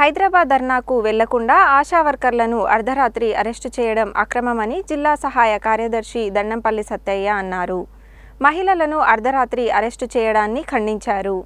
హైదరాబాద్ ధర్నాకు వెళ్ళకుండా ఆశా వర్కర్లను అర్ధరాత్రి అరెస్టు చేయడం అక్రమమని జిల్లా సహాయ కార్యదర్శి దండంపల్లి సత్తయ్య అన్నారు. మహిళలను అర్ధరాత్రి అరెస్టు చేయడాన్ని ఖండించారు.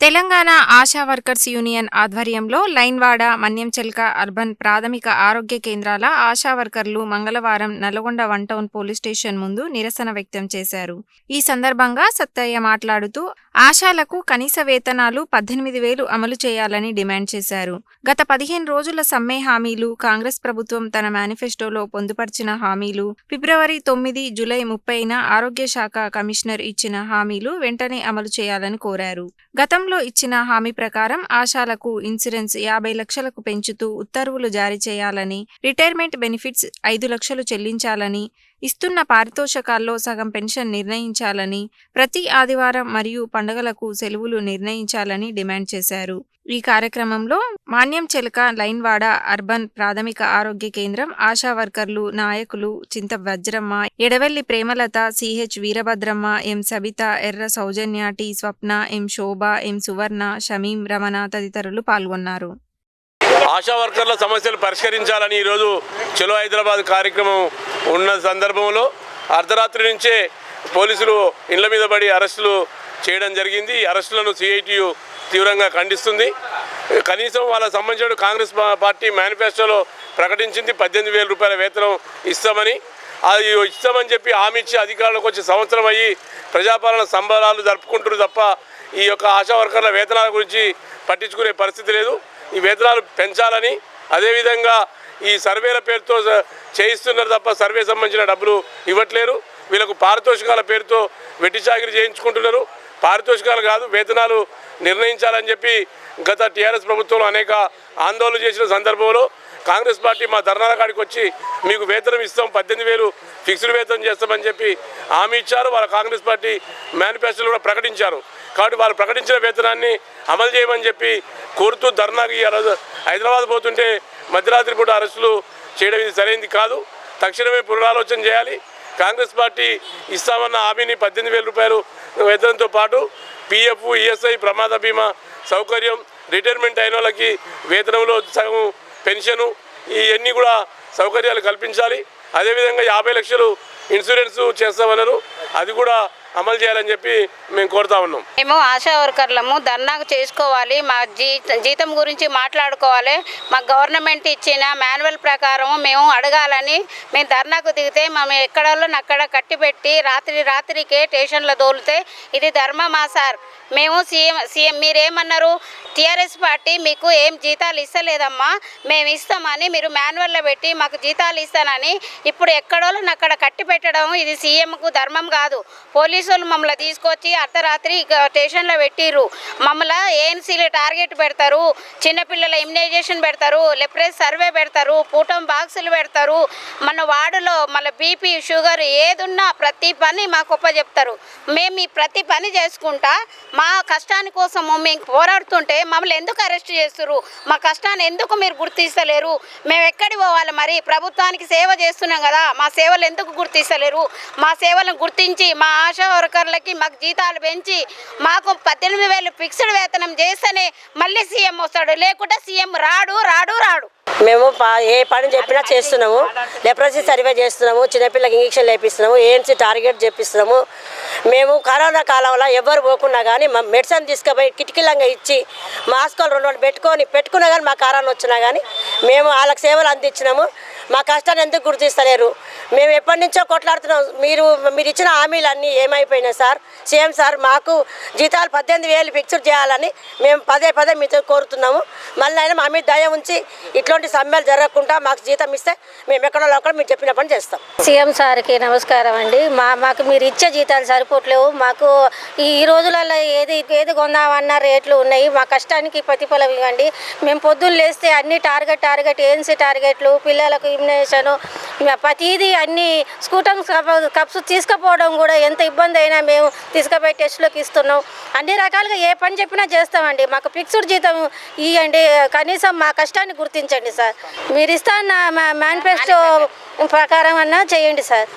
తెలంగాణ ఆశా వర్కర్స్ యూనియన్ ఆధ్వర్యంలో లైన్వాడ మన్యంచెల్క అర్బన్ ప్రాథమిక ఆరోగ్య కేంద్రాల ఆశా వర్కర్లు మంగళవారం Nalgonda one town police station ముందు నిరసన వ్యక్తం చేశారు. ఈ సందర్భంగా సత్తయ్య మాట్లాడుతూ ఆశాలకు కనీస వేతనాలు పద్దెనిమిది వేలు అమలు చేయాలని డిమాండ్ చేశారు. గత పదిహేను రోజుల సమ్మె హామీలు కాంగ్రెస్ ప్రభుత్వం తన మేనిఫెస్టోలో పొందుపరిచిన హామీలు ఫిబ్రవరి తొమ్మిది జూలై ముప్పైన ఆరోగ్య శాఖ కమిషనర్ ఇచ్చిన హామీలు వెంటనే అమలు చేయాలని కోరారు. గతంలో ఇచ్చిన హామీ ప్రకారం ఆశాలకు ఇన్సూరెన్స్ యాభై లక్షలకు పెంచుతూ ఉత్తర్వులు జారీ చేయాలని రిటైర్మెంట్ బెనిఫిట్స్ ఐదు లక్షలు చెల్లించాలని ఇస్తున్న పారితోషకాల్లో సగం పెన్షన్ నిర్ణయించాలని ప్రతి ఆదివారం మరియు పండుగలకు సెలవులు నిర్ణయించాలని డిమాండ్ చేశారు. ఈ కార్యక్రమంలో మాన్యం చెలక లైన్వాడ అర్బన్ ప్రాథమిక ఆరోగ్య కేంద్రం ఆశా వర్కర్లు నాయకులు Chinta Vajramma Edavelli Premalatha CH Veerabhadramma M Sabitha Erra Soujanya T Swapna M Shobha M Suvarna Shamim Ramana తదితరులు పాల్గొన్నారు. ఆశా వర్కర్ల సమస్యలు పరిష్కరించాలని ఈరోజు చలో హైదరాబాద్ కార్యక్రమం ఉన్న సందర్భంలో అర్ధరాత్రి నుంచే పోలీసులు ఇండ్ల మీద పడి అరెస్టులు చేయడం జరిగింది. ఈ అరెస్టులను సిఐటియు తీవ్రంగా ఖండిస్తుంది. కనీసం వాళ్ళకు సంబంధించిన కాంగ్రెస్ పార్టీ మేనిఫెస్టోలో ప్రకటించింది. పద్దెనిమిది వేల రూపాయల వేతనం ఇస్తామని. అది ఇస్తామని చెప్పి హామీ ఇచ్చి అధికారులకు వచ్చి సంవత్సరం అయ్యి ప్రజాపాలన సంబరాలు జరుపుకుంటారు తప్ప ఈ యొక్క ఆశా వర్కర్ల వేతనాల గురించి పట్టించుకునే పరిస్థితి లేదు. ఈ వేతనాలు పెంచాలని అదేవిధంగా ఈ సర్వేల పేరుతో చేయిస్తున్నారు తప్ప సర్వే సంబంధించిన డబ్బులు ఇవ్వట్లేరు. వీళ్ళకు పారితోషికాల పేరుతో వెట్టి చాకిరి చేయించుకుంటున్నారు. పారితోషికాలు కాదు వేతనాలు నిర్ణయించాలని చెప్పి గత టీఆర్ఎస్ ప్రభుత్వంలో అనేక ఆందోళన చేసిన సందర్భంలో కాంగ్రెస్ పార్టీ మా ధర్నాల కాడికి వచ్చి మీకు వేతనం ఇస్తాం పద్దెనిమిది వేలు ఫిక్స్డ్ వేతనం చేస్తామని చెప్పి హామీ ఇచ్చారు. వాళ్ళ కాంగ్రెస్ పార్టీ మేనిఫెస్టోలో కూడా ప్రకటించారు. కాబట్టి వాళ్ళు ప్రకటించిన వేతనాన్ని అమలు చేయమని చెప్పి కోరుతూ ధర్నాకి హైదరాబాద్ పోతుంటే మధ్యరాత్రి పూట అరెస్టులు చేయడం ఇది సరైనది కాదు. తక్షణమే పునరాలోచన చేయాలి. కాంగ్రెస్ పార్టీ ఇస్తామన్న హామీని పద్దెనిమిది వేల రూపాయలు వేతనంతో పాటు పిఎఫ్ ఈఎస్ఐ ప్రమాద బీమా సౌకర్యం రిటైర్మెంట్ అయిన వాళ్ళకి వేతనంలో సగం పెన్షను ఇవన్నీ కూడా సౌకర్యాలు కల్పించాలి. అదేవిధంగా యాభై లక్షలు ఇన్సూరెన్స్ చేస్తామన్నారు. అది కూడా అమలు చేయాలని చెప్పి మేము కోరుతా ఉన్నాం. మేము ఆశా వర్కర్లము ధర్నా చేసుకోవాలి మా జీ జీతం గురించి మాట్లాడుకోవాలి మా గవర్నమెంట్ ఇచ్చిన మాన్యువల్ ప్రకారం మేము అడగాలని మేము ధర్నాకు దిగితే మేము ఎక్కడోళ్ళో అక్కడ కట్టిపెట్టి రాత్రి రాత్రికే స్టేషన్లో దోలితే ఇది ధర్మమా సార్. మేము సీఎం సీఎం మీరేమన్నారు? టీఆర్ఎస్ పార్టీ మీకు ఏం జీతాలు ఇస్తలేదమ్మా మేము ఇస్తామని మీరు మాన్యువల్లో పెట్టి మాకు జీతాలు ఇస్తానని ఇప్పుడు ఎక్కడోళ్ళో అక్కడ కట్టి పెట్టడం ఇది సీఎంకు ధర్మం కాదు. పోలీస్ వాళ్ళు మమ్మల్ని తీసుకొచ్చి అర్ధరాత్రి స్టేషన్లో పెట్టిర్రు. మమ్మల్ని ఏఎన్సీలు టార్గెట్ పెడతారు. చిన్నపిల్లల ఇమ్యునైజేషన్ పెడతారు. లెప్రెస్ సర్వే పెడతారు. పూటం బాక్సులు పెడతారు. మన వార్డులో మళ్ళీ బీపీ షుగర్ ఏదున్నా ప్రతి పని మాకు ఒప్ప చెప్తారు. మేము ఈ ప్రతి పని చేసుకుంటా మా కష్టాని కోసము మేము పోరాడుతుంటే మమ్మల్ని ఎందుకు అరెస్ట్ చేస్తున్నారు మా కష్టాన్ని ఎందుకు మీరు గుర్తిస్తలేరు? మేము ఎక్కడికి పోవాలి మరి? ప్రభుత్వానికి సేవ చేస్తున్నాం కదా. మా సేవలు ఎందుకు గుర్తిస్తలేరు? మా సేవలను గుర్తించి మా ఆశ వర్కర్లకి మాకు జీతాలు పెంచి మాకు పద్దెనిమిది వేలు ఫిక్స్డ్ వేతనం చేస్తేనే మళ్ళీ సీఎం వస్తాడు. లేకుంటే సీఎం రాడు రాడు రాడు. మేము ఏ పని చెప్పినా చేస్తున్నాము. లెప్రసీ సర్వే చేస్తున్నాము. చిన్నపిల్లకి ఇంజక్షన్ లేపిస్తున్నాము. ఏఎన్సీ టార్గెట్ చేపిస్తున్నాము మేము కరోనా కాలంలో ఎవరు పోకున్నా కానీ మా మెడిసిన్ తీసుకుపోయి కిటికీలంగా ఇచ్చి మాస్కులు రెండు రెండు పెట్టుకొని పెట్టుకున్నా కానీ మా కరోనా వచ్చినా కానీ మేము వాళ్ళకి సేవలు అందించినాము. మా కష్టాన్ని ఎందుకు గుర్తిస్తలేరు? మేము ఎప్పటి నుంచో కొట్లాడుతున్నాం. మీరు మీరు ఇచ్చిన హామీలన్నీ ఏమైపోయినాయి సార్? సీఎం సార్ మాకు జీతాలు పద్దెనిమిది వేలు ఫిక్స్డ్ చేయాలని మేము పదే పదే మీతో కోరుతున్నాము. మళ్ళీ అయినా మా మీద దయ ఉంచి ఇట్లాంటి సమ్మెలు జరగకుండా మాకు జీతం ఇస్తే మేము ఎక్కడో లోకల్ మీరు చెప్పిన పని చేస్తాం. సీఎం సార్కి నమస్కారం అండి. మా మాకు మీరు ఇచ్చే జీతాలు సరిపోవట్లేవు. మాకు ఈ రోజులలో ఏది ఏది కొందామన్న రేట్లు ఉన్నాయి. మా కష్టానికి ప్రతిఫలం ఇవ్వండి. మేము పొద్దున్న లేస్తే అన్ని టార్గెట్ టార్గెట్ ఏఎన్సీ టార్గెట్లు పిల్లలకు ఇమ్యునేషను ప్రతిదీ అన్ని స్కూటర్ కప్స్ తీసుకుపోవడం కూడా ఎంత ఇబ్బంది అయినా మేము తీసుకుపోయి టెస్ట్లోకి ఇస్తున్నాం. అన్ని రకాలుగా ఏ పని చెప్పినా చేస్తామండి. మాకు ఫిక్స్డ్ జీతం ఇవ్వండి కనీసం మా కష్టాన్ని గుర్తించండి సార్. మీరు ఇస్తాన్న మా మేనిఫెస్టో ప్రకారం అన్నా చేయండి సార్.